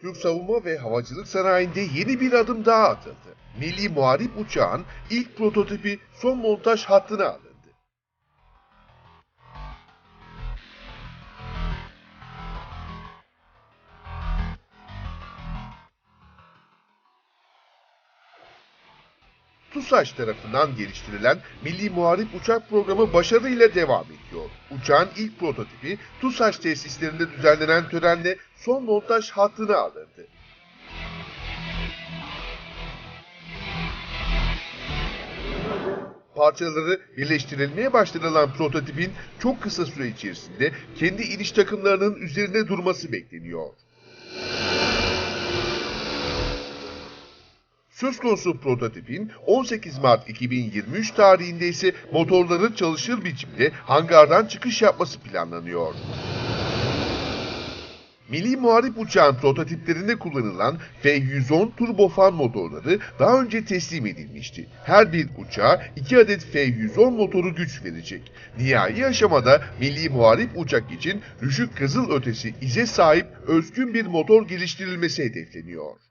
Türk savunma ve havacılık sanayinde yeni bir adım daha atıldı. Milli Muharip uçağın ilk prototipi son montaj hattına alındı. TUSAŞ tarafından geliştirilen Milli Muharip Uçak Programı başarıyla devam ediyor. Uçağın ilk prototipi TUSAŞ tesislerinde düzenlenen törenle son montaj hattına alındı. Parçaları birleştirilmeye başlanılan prototipin çok kısa süre içerisinde kendi iniş takımlarının üzerinde durması bekleniyor. Söz konusu prototipin 18 Mart 2023 tarihinde ise motorların çalışır biçimde hangardan çıkış yapması planlanıyor. Milli Muharip uçağın prototiplerinde kullanılan F-110 turbofan motorları daha önce teslim edilmişti. Her bir uçağa 2 adet F-110 motoru güç verecek. Nihai aşamada Milli Muharip uçak için Rüşük Kızıl ötesi ize sahip özgün bir motor geliştirilmesi hedefleniyor.